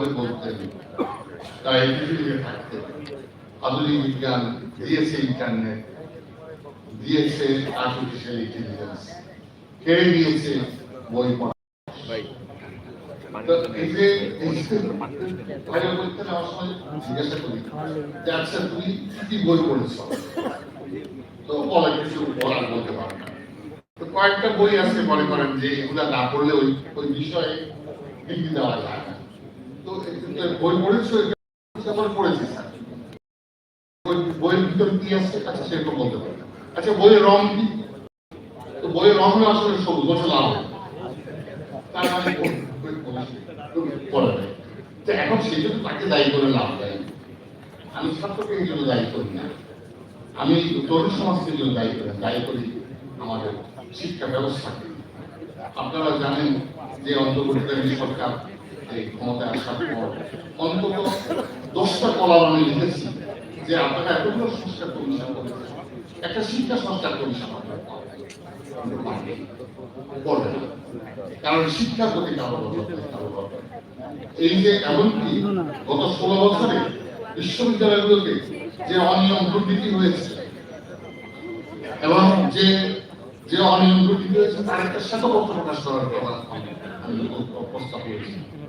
বলে বলতেন তারা এই পৃথিবীতে থাকতে আধুনিক বিজ্ঞান দিয়েছে ইন্টারনেট দিয়েছে আর্টিফিশিয়াল ইন্টেলিজেন্স কেড়ে নিয়েছে বই পড়া। বলতে জিজ্ঞাসা করি আচ্ছা তুমি কি কি বই পড়েছো? তো বলে কিছু বলার বলতে পারে তো কয়েকটা বই আছে মনে করেন যে এগুলা না পড়লে ওই ওই বিষয়ে দেওয়া যায় না। বই পড়েছো এটা পড়েছি? বইয়ের ভিতরে কি আছে? আচ্ছা সেরকম বলতে পারে। আচ্ছা বইয়ের রং কি? তো বইয়ের রং হলো আসলে সবুজ বছর লাল। তার মানে এখন সেই জন্য তাকে দায়ী করে লাভ দেয় আমি ছাত্রকে এই জন্য দায়ী করি না। আমি তরুণ সমাজকে জন্য দায়ী করি দায়ী করি আমাদের শিক্ষা ব্যবস্থাকে। আপনারা জানেন যে অন্তর্বর্তীকালীন সরকার এই ক্ষমতায় আসার পর অন্তত দশটা কলাম আমি লিখেছি যে আপনারা এতগুলো সংস্কার কমিশন করেছেন একটা শিক্ষা সংস্কার কমিশন। কারণ শিক্ষার প্রতি। এই যে এমনকি গত ষোলো বছরে বিশ্ববিদ্যালয়গুলোতে যে অনিয়ম দুর্নীতি হয়েছে, এবং যে যে অনিয়ম দুর্নীতি হয়েছে, তার একটা শ্বেতপত্র প্রকাশ করার প্রস্তাব করেছি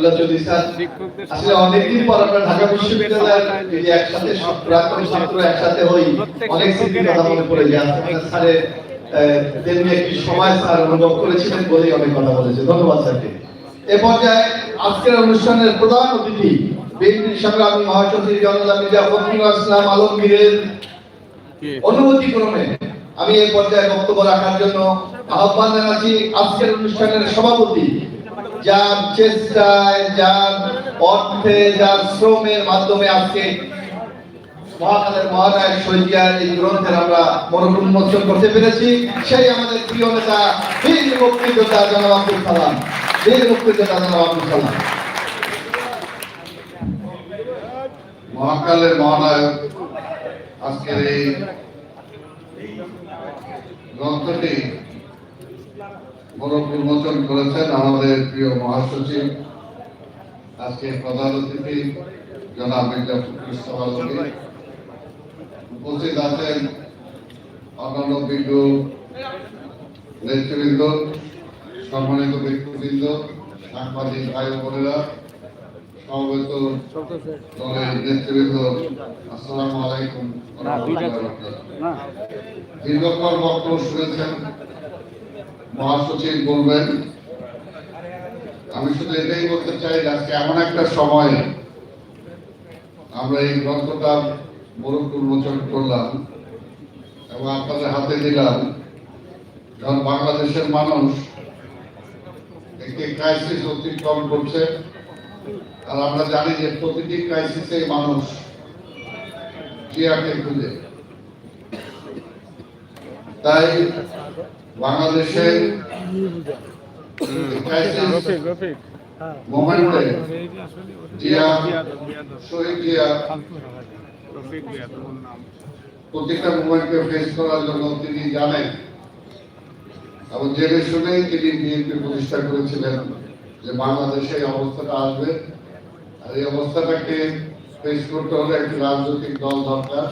ধন্যবাদ চৌধুরী স্যার আসলে অনেকদিন পর আমরা ঢাকা বিশ্ববিদ্যালয়ের এই যে একসাথে প্রাক্তন ছাত্র একসাথে হই অনেক স্মৃতির কথা মনে পড়ে যায়। স্যারের তেমনি একটি সময় স্যার অনুভব করেছিলেন বলেই অনেক কথা বলেছে। ধন্যবাদ স্যারকে। এ পর্যায়ে আজকের অনুষ্ঠানের প্রধান অতিথি বিএনপির সংগ্রামী মহাসচিব জনতা মির্জা ফখরুল ইসলাম আলমগীরের অনুমতি ক্রমে। আমি এই পর্যায়ে বক্তব্য রাখার জন্য আহ্বান জানাচ্ছি আজকের অনুষ্ঠানের সভাপতি যার চেষ্টায়, যার অর্থে, যার শ্রমের মাধ্যমে আজকে মহাকালের মহানায়ক শৈলিয়ার এই গ্রন্থের আমরা মনোন্মোচন করতে পেরেছি। সেই আমাদের প্রিয় নেতা বীর মুক্তিযোদ্ধা জনাব আব্দুল সালাম। বীর মুক্তিযোদ্ধা জনাব আব্দুল সালাম। মহাকালের মহানায়ক আজকের এই গ্রন্থটি মোড়ক উন্মোচন করেছেন আমাদের প্রিয় মহাসচিব আজকে প্রধান অতিথি জনাব মির্জা ফখরুল ইসলাম উপস্থিত আছেন অন্যান্য বিজ্ঞ নেতৃবৃন্দ সম্মানিত ব্যক্তিবৃন্দ সাংবাদিক ভাই বোনেরা সমবেত দলের নেতৃবৃন্দ আসসালামু আলাইকুম। দীর্ঘক্ষণ বক্তব্য শুনেছেন। মহাসচিব বলবেন, আমি শুধু এটাই বলতে চাই আজকে এমন একটা সময় আমরা এই গ্রন্থটা মোড়ক উন্মোচন করলাম এবং আপনাদের হাতে দিলাম। যখন বাংলাদেশের মানুষ একটি ক্রাইসিস অতিক্রম করছে। আর আমরা জানি যে প্রতিটি ক্রাইসিসে মানুষ জিয়াকে খুঁজে। তাই বাংলাদেশের ক্রাইসিস রফিক রফিক। মোমেন্টে জিয়া শহীদ জিয়া রফিক বিয়াদব নাম? প্রত্যেকটা মোমেন্টকে ফেস করার জন্য তিনি জানেন। এবং জেনে শুনেই তিনি বিএনপি প্রতিষ্ঠা করেছিলেন যে বাংলাদেশে এই অবস্থাটা আসবে। আর এই অবস্থাটাকে ফেস করতে হলে একটি রাজনৈতিক দল দরকার।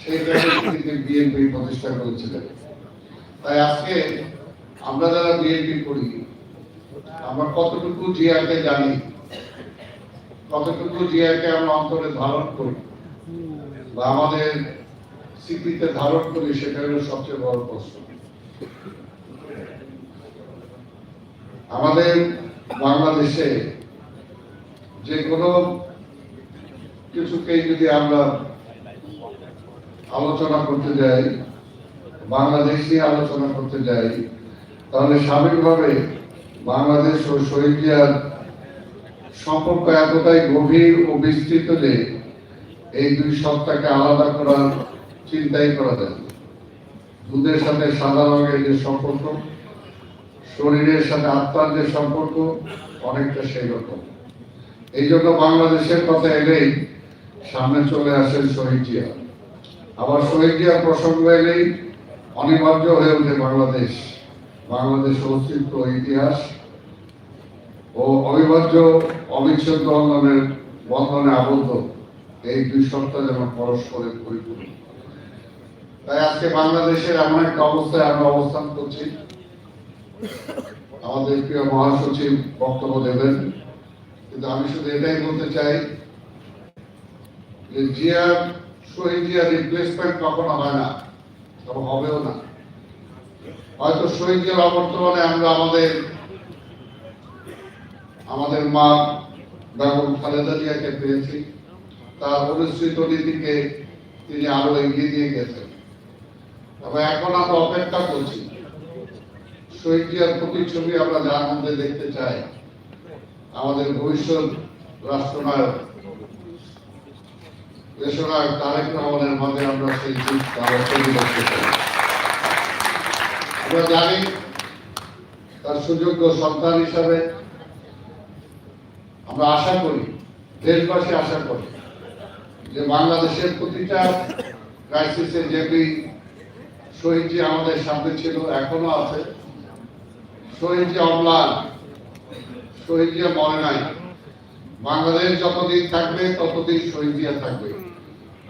সেই কারণে তিনি বিএনপি প্রতিষ্ঠা করেছিলেন। তাই আজকে আমরা যারা বিএনপি করি, আমরা কতটুকু জিয়াকে জানি, কতটুকু জিয়াকে আমরা অন্তরে ধারণ করি, বা আমাদের স্মৃতিতে ধারণ করি, সেটা হলো সবচেয়ে বড় প্রশ্ন। আমাদের বাংলাদেশে যে কোনো কিছুকেই যদি আমরা আলোচনা করতে যাই বাংলাদেশ নিয়ে আলোচনা করতে যাই, তাহলে স্বাভাবিকভাবে বাংলাদেশ ও শহীদ জিয়ার সম্পর্ক এতটাই গভীর ও বিস্তৃত যে এই দুই সত্তাকে আলাদা করার চিন্তাই করা যায়। দুধের সাথে সাদা রঙের যে সম্পর্ক, শরীরের সাথে আত্মার যে সম্পর্ক, অনেকটা সেই রকম এই জন্য বাংলাদেশের কথা এলেই সামনে চলে আসেন শহীদ জিয়া আবার শহীদ প্রসঙ্গ এলেই অনিবার্য হয়ে ওঠে বাংলাদেশ। বাংলাদেশ অস্তিত্ব, ইতিহাস ও অবিভাজ্য, অবিচ্ছেদ্য বন্ধনের বন্ধনে আবদ্ধ। এই দুই সত্তা যেন পরস্পরের পরিপূর্ণ। তাই আজকে বাংলাদেশের এমন একটা অবস্থায় আমরা অবস্থান করছি। আমাদের প্রিয় মহাসচিব বক্তব্য দেবেন। কিন্তু আমি শুধু এটাই বলতে চাই যে জিয়া শহীদ জিয়া রিপ্লেসমেন্ট কখনো হয় না। এবং হবেও না। হয়তো অবর্তমানে আমরা আমাদের আমাদের মা খালেদা জিয়াকে পেয়েছি। তার অনুসৃত নীতিকে তিনি আরও এগিয়ে দিয়ে গেছেন। তবে এখন আমরা অপেক্ষা করছি। শহীদ প্রতিচ্ছবি আমরা যার মধ্যে দেখতে চাই, আমাদের ভবিষ্যৎ রাষ্ট্রনায়ক দেশনায়ক তারেক রহমানের মাঝে আমরা সেই আরও তৈরি করতে চাই। আমরা জানি তার সুযোগ্য সন্তান হিসাবে আমরা আশা করি, দেশবাসী আশা করি যে বাংলাদেশের প্রতিটা ক্রাইসিসে শহীদ জি আমাদের সামনে ছিল, এখনও আছে। শহীদ জি অম্লান শহীদ জিয়া মনে নাই। বাংলাদেশ যতদিন থাকবে, ততদিন শহীদ থাকবে।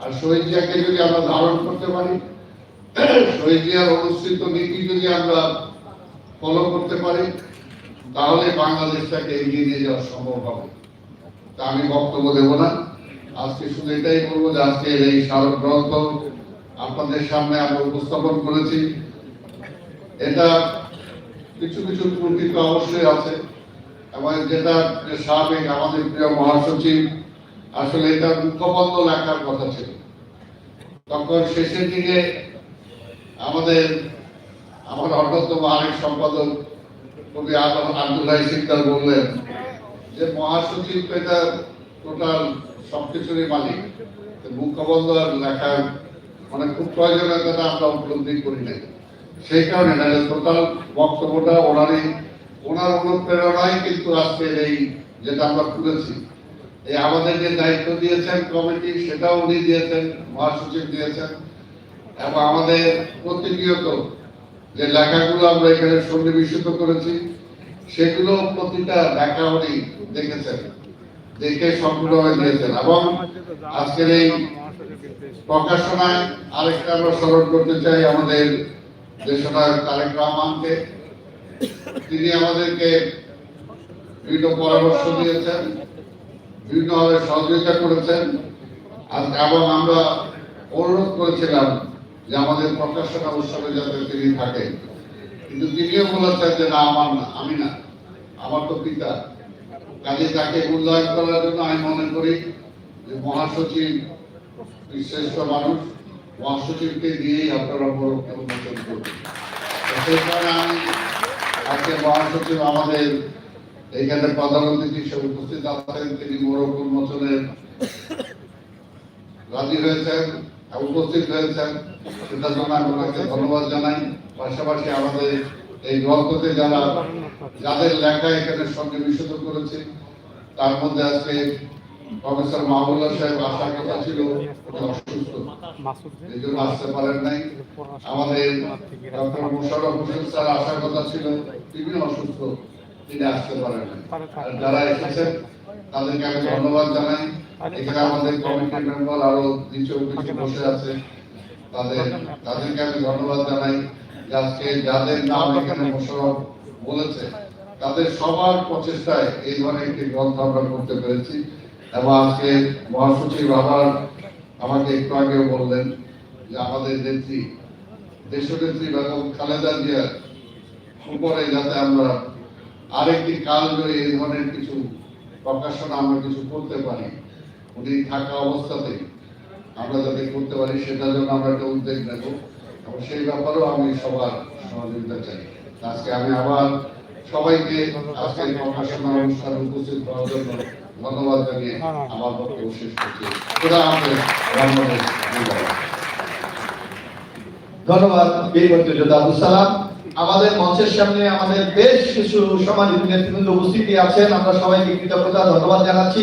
আর শহীদ যদি আমরা ধারণ করতে পারি শহীদ অনুষ্ঠিত নীতি যদি আমরা ফলো করতে পারি, তাহলে বাংলাদেশটাকে এগিয়ে নিয়ে যাওয়া সম্ভব হবে। তা আমি বক্তব্য দেব না। আজকে শুধু এটাই বলব যে আজকে এই স্মারক গ্রন্থ আপনাদের সামনে আমরা উপস্থাপন করেছি। এটা কিছু কিছু ত্রুটি তো অবশ্যই আছে। এবং যেটা সাবেক আমাদের প্রিয় মহাসচিব আসলে এটা মুখবন্ধ লেখার কথা ছিল। তখন শেষের দিকে আমাদের, আমার অন্যতম আরেক সম্পাদক কবি আব্দুল্লাহ সিকদার বললেন যে, মহাসচিব এটা টোটাল সবকিছুরই মালিক। মুখবন্ধ আর লেখার মানে খুব প্রয়োজনীয়তা আমরা উপলব্ধি করি নাই। সেই কারণে নাহলে টোটাল বক্তব্যটা ওনারই, ওনার অনুপ্রেরণাই কিন্তু আজকের এই যেটা আমরা তুলেছি। এই আমাদের যে দায়িত্ব দিয়েছেন কমিটি, সেটাও উনি দিয়েছেন, মহাসচিব দিয়েছেন। এবং আমাদের প্রতিনিয়ত যে লেখাগুলো আমরা এখানে সন্নিবেশিত করেছি, সেগুলো প্রতিটা লেখা উনি দেখেছেন, দেখে সম্পূর্ণভাবে দিয়েছেন। এবং আজকের এই প্রকাশনায় আরেকটা আমরা স্মরণ করতে চাই আমাদের দেশনায়ক তারেক রহমানকে। তিনি আমাদেরকে বিভিন্ন পরামর্শ দিয়েছেন। বিভিন্নভাবে সহযোগিতা করেছেন। এবং আমরা অনুরোধ করেছিলাম যে আমাদের প্রকাশনা উৎসবে যাতে তিনি থাকেন। কিন্তু তিনিও বলেছেন যে না, আমার না, আমি না, আমার তো পিতা। কাজে তাকে মূল্যায়ন করার জন্য আমি মনে করি যে মহাসচিব শ্রেষ্ঠ মানুষ, মহাসচিবকে দিয়েই আপনারা উন্মোচন করবেন সেই কারণে আমি আজকে মহাসচিব আমাদের এখানে প্রধান অতিথি হিসেবে উপস্থিত আছেন, তিনি মোরক উন্মোচনের রাজি হয়েছেন, উপস্থিত হয়েছেন। সেটার জন্য আমি ওনাকে ধন্যবাদ জানাই। পাশাপাশি আমাদের এই গ্রন্থতে যারা, যাদের লেখা এখানে সন্নিবেশিত করেছে, তার মধ্যে আজকে প্রফেসর মাহবুল্লাহ সাহেব আসার কথা ছিল অসুস্থ। এই জন্য আসতে পারেন নাই। আমাদের ডক্টর মোশারফ হোসেন স্যার আসার কথা ছিল তিনি অসুস্থ। তিনি আসতে পারেন যারা এসেছেন তাদেরকে আমি ধন্যবাদ জানাই। এখানে আমাদের কমিটির মেম্বার আরও নিচে কিছু বসে আছে। তাদের তাদেরকে আমি ধন্যবাদ জানাই আজকে যাদের নাম এখানে মোশারফ বলেছে তাদের সবার প্রচেষ্টায় এই ধরনের একটি গ্রন্থ আমরা করতে পেরেছি। এবং আজকে মহাসচিব আবার আমাকে একটু আগেও বললেন যে আমাদের নেত্রী দেশনেত্রী বেগম খালেদা জিয়ার উপরে যাতে আমরা আরেকটি কাল জয়ী এই ধরনের কিছু প্রকাশনা আমরা কিছু করতে পারি। উনি থাকা অবস্থাতে আমরা যাতে করতে পারি, সেটার জন্য আমরা একটা উদ্যোগ নেব। এবং সেই ব্যাপারেও আমি সবার সহযোগিতা চাই। আজকে আমি আবার সবাইকে আজকে প্রকাশনা অনুষ্ঠানে উপস্থিত হওয়ার জন্য ধন্যবাদ জানিয়ে আমার বক্তব্য শেষ করছি। ধন্যবাদ বীর মুক্তিযোদ্ধা আব্দুল সালাম। আমাদের মঞ্চের সামনে আমাদের বেশ কিছু সমাজিক নেতৃবৃন্দ উপস্থিতি আছেন। আমরা সবাইকে কৃতজ্ঞতা, ধন্যবাদ জানাচ্ছি।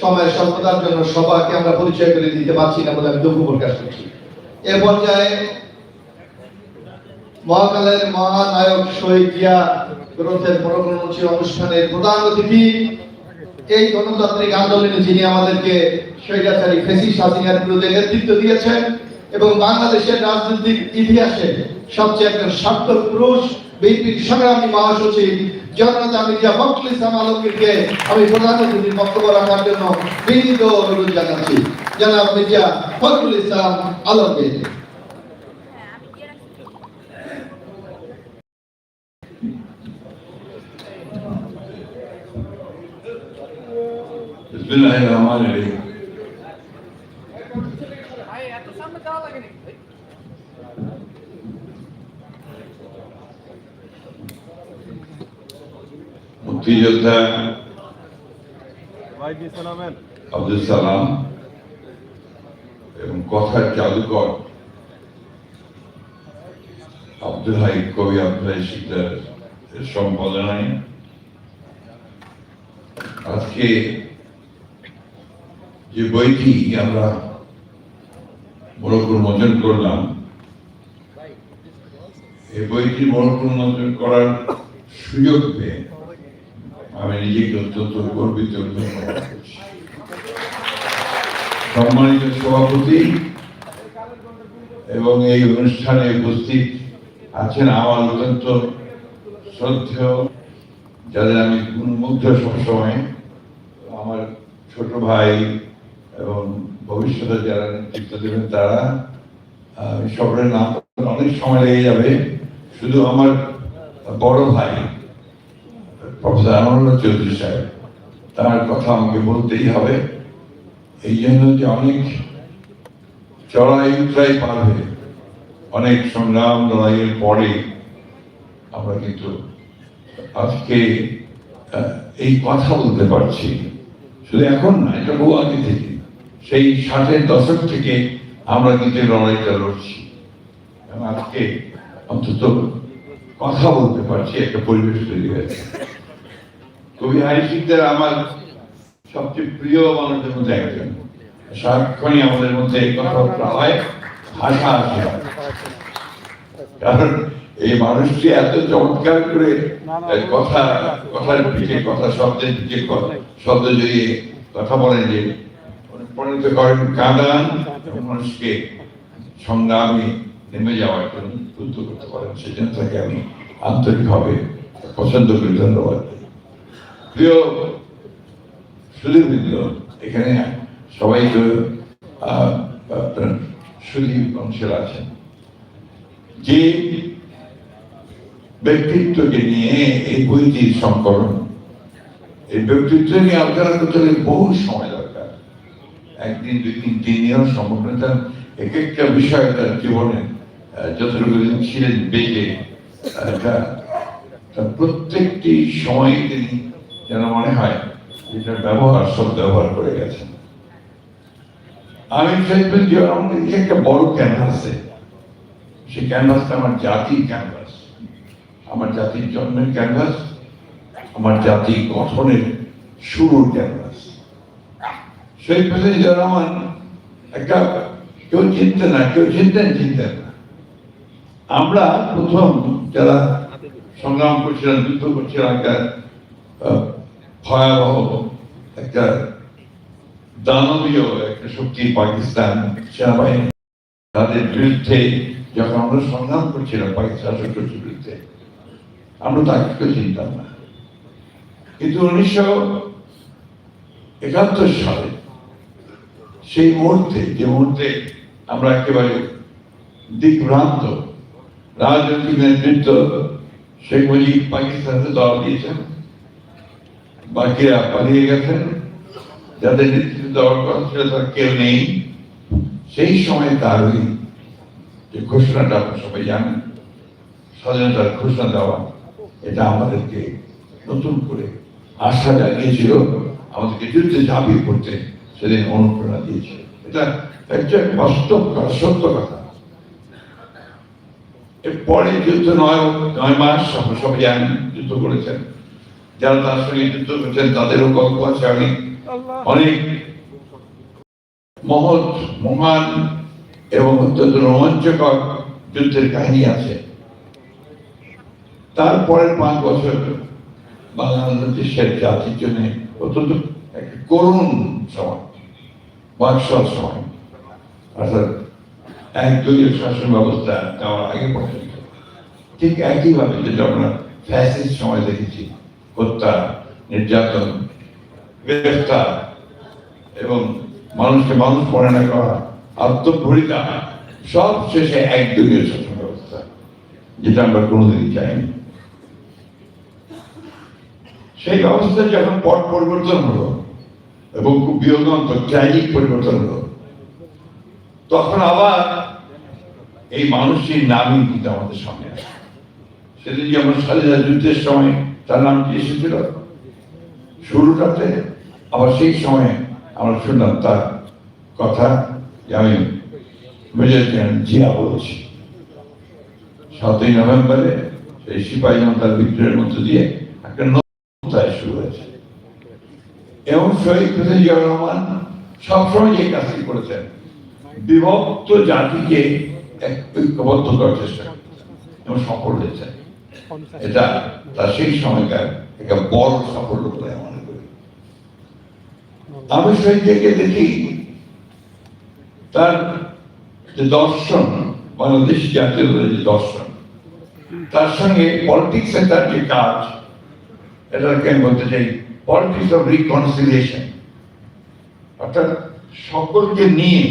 সময়ের স্বল্পতার জন্য সবাইকে আমরা পরিচয় করে দিতে পারছি না বলে আমি দুঃখ প্রকাশ করছি। এ পর্যায়ে মহাকালের মহানায়ক শহীদ জিয়া গ্রন্থের মনোগ্রন্থী অনুষ্ঠানের প্রধান অতিথি, এই গণতান্ত্রিক আন্দোলনে যিনি আমাদেরকে স্বৈরাচারী ফেসিস হাসিনার বিরুদ্ধে নেতৃত্ব দিয়েছেন এবং বাংলাদেশের রাজনৈতিক ইতিহাসে সবচেয়ে একজন সার্থক পুরুষ বিএনপির সংগ্রামী মহাসচিব জনতা মির্জা ফখরুল ইসলাম আলমগীরকে আমি প্রধান অতিথির বক্তব্য রাখার জন্য বিনীত অনুরোধ জানাচ্ছি জনাব মির্জা ফখরুল ইসলাম আলমগীর بسم الله الرحمن الرحيم মুক্তিযোদ্ধা আব্দুল সালাম এবং কথার জাদুকর আব্দুল হাই কবি আব্দুল হাই শিকদার সম্পাদনায়। আজকে যে বইটি আমরা মূলত উন্মোচন করলাম এই বইটি মূলত উন্মোচন করার সুযোগ পেয়ে আমি নিজেকে অত্যন্ত গর্বিত সম্মানিত সভাপতি এবং এই অনুষ্ঠানে উপস্থিত আছেন আমার অত্যন্ত শ্রদ্ধেয়, যাদের আমি উন্মুগ্ধ সবসময় আমার ছোট ভাই এবং ভবিষ্যতে যারা নেতৃত্ব দেবেন তারা সবার নাম অনেক সময় লেগে যাবে। শুধু আমার বড় ভাই প্রফেসর চৌধুরী সাহেব, তার কথা আমাকে বলতেই হবে। এই জন্য যে অনেক চড়াই উতরাই পার হয়ে অনেক সংগ্রাম লড়াইয়ের পরে আমরা কিন্তু আজকে এই কথা বলতে পারছি। শুধু এখন না, এটা বহু আগে থেকে। সেই ষাটের দশক থেকে আমরা কিন্তু লড়াইটা লড়ছি। আজকে অন্তত কথা বলতে পারছি, একটা পরিবেশ তৈরি হয়েছে। কবি হারি আমার সবচেয়ে প্রিয় মানুষদের মধ্যে একজন। সারাক্ষণই আমাদের মধ্যে এই কথাবার্তা হয়, হাসা হয়। কারণ এই মানুষটি এত চমৎকার করে কথা, কথার পিঠে কথা, শব্দের পিঠে শব্দ জড়িয়ে কথা বলেন যে পরিণত করেন কাঁদান মানুষকে সংগ্রামে নেমে যাওয়ার জন্য উদ্বুদ্ধ করতে পারেন। সেজন্য তাকে আমি আন্তরিকভাবে পছন্দ করি, ধন্যবাদ। প্রিয় সুদীরবৃন্দ এখানে সবাই তো সুদীপ অংশের আছেন। যে ব্যক্তিত্বকে নিয়ে এই বইটির সংকলন, এই ব্যক্তিত্ব নিয়ে আলোচনা করতে হলে বহু সময় দরকার। একদিন, দুই দিন, তিন দিনও সম্ভব নয় তার এক একটা বিষয় তার জীবনে যতটুকু দিন ছিলেন বেঁচে তার প্রত্যেকটি সময় তিনি যেন মনে হয় এটার ব্যবহার সব ব্যবহার করে গেছেন আমি চাইবেন যে আমাদের যে একটা বড় ক্যানভাসে সেই ক্যানভাসটা আমার জাতির ক্যানভাস আমার জাতির জন্মের ক্যানভাস আমার জাতি গঠনের শুরুর ক্যানভাস সেই প্রেসিডেন্ট রহমান একটা কেউ চিনতেন না, কেউ চিনতেন চিনতেন না। আমরা প্রথম যারা সংগ্রাম করছিলাম যুদ্ধ করছিলাম ভয়াবহ একটা দানবীয় একটা শক্তি পাকিস্তান সেনাবাহিনী তাদের বিরুদ্ধে যখন আমরা সংগ্রাম করছিলাম পাকিস্তান বিরুদ্ধে, আমরা না। কিন্তু উনিশশো একাত্তর সালে সেই মুহূর্তে, যে মুহূর্তে আমরা একেবারে দিকভ্রান্ত রাজনৈতিক নেতৃত্ব শেখ মুজিব পাকিস্তানকে দল দিয়েছেন বাকিরা পালিয়ে গেছেন। যাদের নেতৃত্ব দেওয়ার কথা ছিল তার কেউ নেই। সেই সময় তার ওই যে ঘোষণাটা সবাই জানেন স্বাধীনতার ঘোষণা দেওয়া এটা আমাদেরকে নতুন করে আশা জাগিয়েছিল আমাদেরকে যুদ্ধে ঝাঁপিয়ে পড়তে সেদিন অনুপ্রেরণা দিয়েছিল এটা একটা বাস্তব কথা, সত্য কথা। এরপরে যুদ্ধ নয় নয় মাস সবাই জানেন যুদ্ধ করেছেন। যারা তার সঙ্গে যুদ্ধ করেছেন তাদেরও গল্প আছে অনেক অনেক মহৎ মহান এবং অত্যন্ত রোমাঞ্চকর যুদ্ধের কাহিনী আছে। তারপরের পাঁচ বছর বাংলাদেশের জাতির জন্য অত্যন্ত একটা করুণ সময় বাকশাল সময়। অর্থাৎ একদলীয় শাসন ব্যবস্থা যাওয়ার আগে পর্যন্ত। ঠিক একইভাবে যেটা আমরা ফ্যাসিস্ট সময় দেখেছি হত্যা, নির্যাতন, গ্রেফতার এবং মানুষকে মানুষ মনে না করা আত্মভরিতা সব শেষে একদলীয় শাসন ব্যবস্থা, যেটা আমরা কোনোদিনই চাইনি। সেই ব্যবস্থা যখন পট পরিবর্তন হলো এবং খুব বিয়োগান্ত ট্র্যাজিক পরিবর্তন হলো, তখন আবার এই মানুষটির নামই কিন্তু আমাদের সামনে আসে। সেদিন যেমন স্বাধীনতা যুদ্ধের সময় তার নাম কি এসেছিল? শুরুটাতে, আবার সেই সময়ে আমরা শুনলাম তার কথা যে আমি মেজর জেনারেল জিয়া বলছি। সাতই নভেম্বরে সেই সিপাহী জনতার বিদ্রোহের মধ্য দিয়ে একটা নতুন শুরু হয়েছে। এবং শহীদ প্রেসিডেন্ট রহমান সবসময় যে কাজটি করেছেন। বিভক্ত জাতিকে ঐক্যবদ্ধ করার চেষ্টা এবং সফল হয়েছে এটা সেই সময়কার একটা বড় সাফল্য বলে মনে করি। আমি শহীদকে দেখি তার যে দর্শন, বাংলাদেশ জাতীয় যে দর্শন, তার সঙ্গে পলিটিক্স তার যে কাজ এটাকে আমি বলতে চাই পলিটিক্স অফ রিকনসিলিয়েশন অর্থাৎ সকলকে নিয়ে